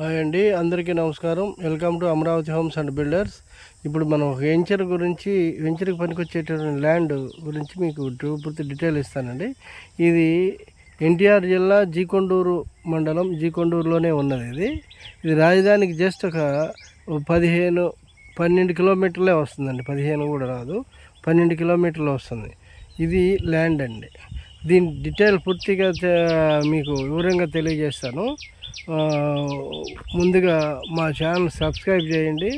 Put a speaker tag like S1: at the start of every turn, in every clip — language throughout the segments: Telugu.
S1: హాయ్ అండి అందరికీ నమస్కారం. Welcome to Amaravati homes and builders. ఇప్పుడు మనం ఒక వెంచర్ గురించి వెంచర్కి పనికొచ్చేటటువంటి ల్యాండ్ గురించి మీకు పూర్తి డీటెయిల్ ఇస్తానండి. ఇది ఎన్టీఆర్ జిల్లా జీకొండూరు మండలం జీకొండూరులోనే ఉన్నది ఇది. ఇది రాజధానికి జస్ట్ ఒక పదిహేను పన్నెండు కిలోమీటర్లే వస్తుందండి. పదిహేను కూడా రాదు పన్నెండు కిలోమీటర్లు వస్తుంది. ఇది ల్యాండ్ అండి. దీని డీటెయిల్ పూర్తిగా మీకు వివరంగా తెలియజేస్తాను. ముందుగా మా ఛానల్ సబ్స్క్రైబ్ చేయండి.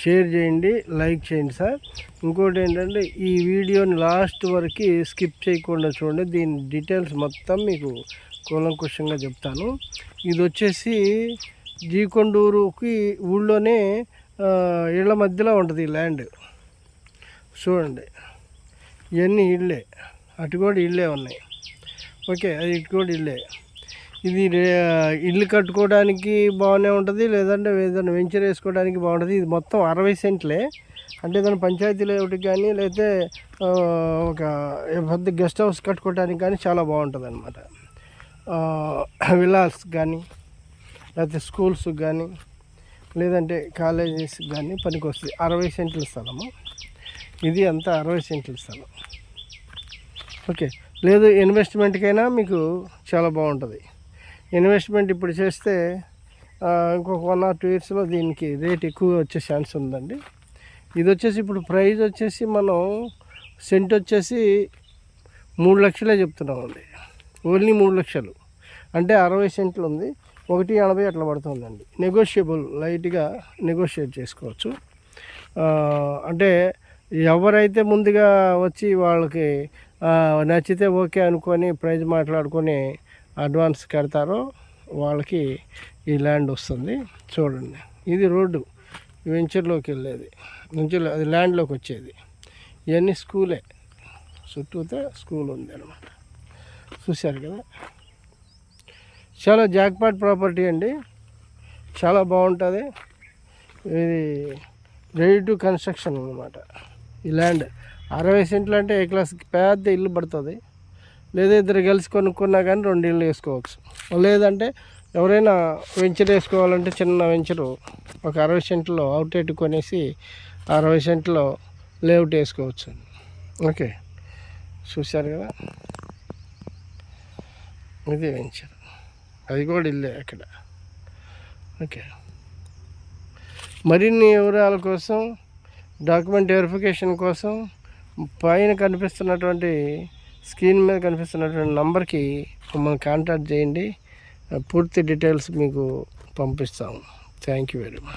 S1: షేర్ చేయండి. లైక్ చేయండి సార్ ఇంకోటి ఏంటంటే ఈ వీడియోని లాస్ట్ వరకు స్కిప్ చేయకుండా చూడండి. దీని డీటెయిల్స్ మొత్తం మీకు కూలంకుషంగా చెప్తాను. ఇది వచ్చేసి జీకొండూరుకి ఊళ్ళోనే ఇళ్ళ మధ్యలో ఉంటుంది ఈ ల్యాండ్ చూడండి. ఇవన్నీ ఇళ్ళే. అటు కూడా ఇళ్ళే ఉన్నాయి. ఓకే అది ఇటు కూడా ఇళ్ళే. ఇది ఇల్లు కట్టుకోవడానికి బాగానే ఉంటుంది లేదంటే ఏదైనా వెంచర్ వేసుకోవడానికి బాగుంటుంది. ఇది మొత్తం అరవై సెంట్లే. అంటే దాని పంచాయతీ లేఅవుట్కి కానీ లేకపోతే ఒక పెద్ద గెస్ట్ హౌస్ కట్టుకోవడానికి కానీ చాలా బాగుంటుంది అనమాట విలాస్ కానీ లేకపోతే స్కూల్స్ కానీ లేదంటే కాలేజెస్ కానీ పనికి వస్తుంది అరవై సెంట్ల స్థలము. ఇది అంతా అరవై సెంట్ల స్థలం. ఓకే. లేదు ఇన్వెస్ట్మెంట్కైనా మీకు చాలా బాగుంటుంది. ఇన్వెస్ట్మెంట్ ఇప్పుడు చేస్తే ఇంకొక వన్ ఆర్ టూ ఇయర్స్లో దీనికి రేట్ ఎక్కువ వచ్చే ఛాన్స్ ఉందండి. ఇది వచ్చేసి ఇప్పుడు ప్రైస్ వచ్చేసి మనం సెంట్ వచ్చేసి మూడు లక్షలే చెప్తున్నామండి. ఓన్లీ మూడు లక్షలు. అంటే అరవై సెంట్లు ఉంది. ఒకటి ఎనభై అట్లా పడుతుందండి. నెగోషియబుల్ లైట్గా నెగోషియేట్ చేసుకోవచ్చు. అంటే ఎవరైతే ముందుగా వచ్చి వాళ్ళకి నచ్చితే ఓకే అనుకొని ప్రైజ్ మాట్లాడుకొని అడ్వాన్స్ కడతారో వాళ్ళకి ఈ ల్యాండ్ వస్తుంది. చూడండి. ఇది రోడ్డు. వెంచర్లోకి వెళ్ళేది. వెంచర్లో అది ల్యాండ్లోకి వచ్చేది. ఇవన్నీ స్కూలే. చుట్టూతో స్కూల్ ఉంది అనమాట చూశారు కదా? చాలా జాక్పాట్ ప్రాపర్టీ అండి. చాలా బాగుంటుంది. ఇది రెడీ టు కన్స్ట్రక్షన్ అనమాట ఈ ల్యాండ్. అరవై సెంట్లు అంటే ఏ క్లాస్ పెద్ద ఇల్లు పడుతుంది. లేదా ఇద్దరు కలిసి కొనుక్కున్నా కానీ రెండు ఇళ్ళు వేసుకోవచ్చు. లేదంటే ఎవరైనా వెంచర్ వేసుకోవాలంటే చిన్న వెంచరు ఒక అరవై సెంట్లో అవుట్లెట్ కొనేసి అరవై సెంట్లో లేఅవుట్ వేసుకోవచ్చు. ఓకే. చూశారు కదా? ఇది వెంచర్. అది కూడా ఇల్లే అక్కడ. ఓకే. మరిన్ని వివరాల కోసం డాక్యుమెంట్ వెరిఫికేషన్ కోసం పైన కనిపిస్తున్నటువంటి స్క్రీన్ మీద కనిపిస్తున్నటువంటి నంబర్కి మమ్మల్ని కాంటాక్ట్ చేయండి. పూర్తి డీటెయిల్స్ మీకు పంపిస్తాము థ్యాంక్ యూ వెరీ మచ్